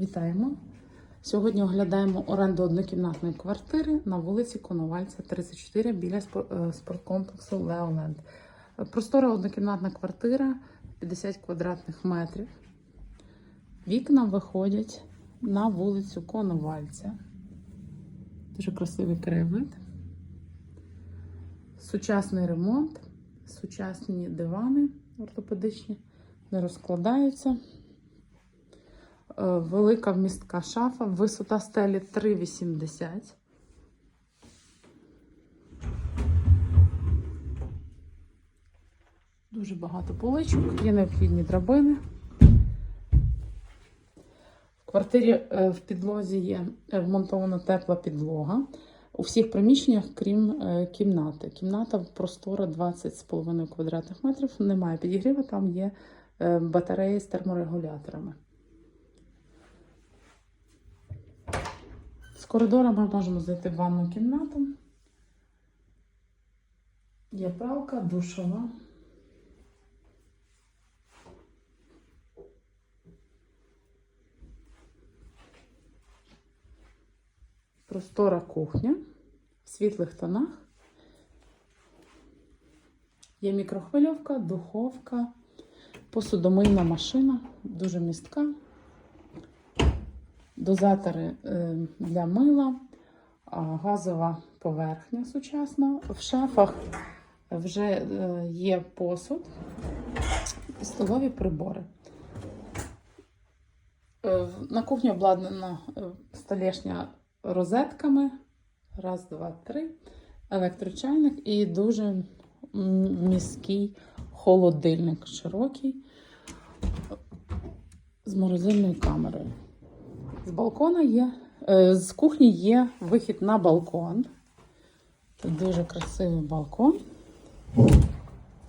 Вітаємо! Сьогодні оглядаємо оренду однокімнатної квартири на вулиці Коновальця, 34 біля е, спорткомплексу Леоленд. Простора однокімнатна квартира 50 квадратних метрів. Вікна виходять на вулицю Коновальця. Дуже красивий краєвид. Сучасний ремонт, сучасні дивани ортопедичні, не розкладаються. Е, Велика вмістка шафа, висота стелі 3,80. Дуже багато поличок, є необхідні драбини. В квартирі е, в підлозі є е, вмонтована тепла підлога. У всіх приміщеннях, крім кімнати. Кімната простора 20,5 квадратних метрів. Немає підігріву, там є батареї з терморегуляторами. З коридора ми можемо зайти в ванну кімнату. Є пралка, душова. Простора кухня в світлих тонах. Є мікрохвильовка, духовка, посудомийна машина, дуже містка дозатори е, для мила, газова поверхня сучасна. В шафах вже е, є посуд і столові прибори. Е, На кухні обладнана столешня розетками. Раз, два, три. Електрочайник і дуже міський холодильник широкий з морозильною камерою. З балкона є, е, з кухні є вихід на балкон. Тут дуже красивий балкон.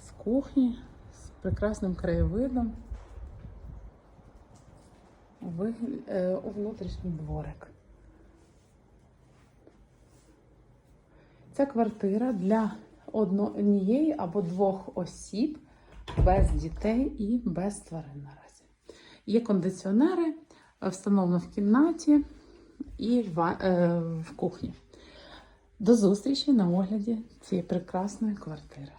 З кухні, з прекрасним краєвидом. Е, У внутрішній дворик. Ця квартира для однієї або двох осіб без дітей і без тварин наразі. Є кондиціонери, встановлено в кімнаті і в, е, в кухні. До зустрічі на огляді цієї прекрасної квартири.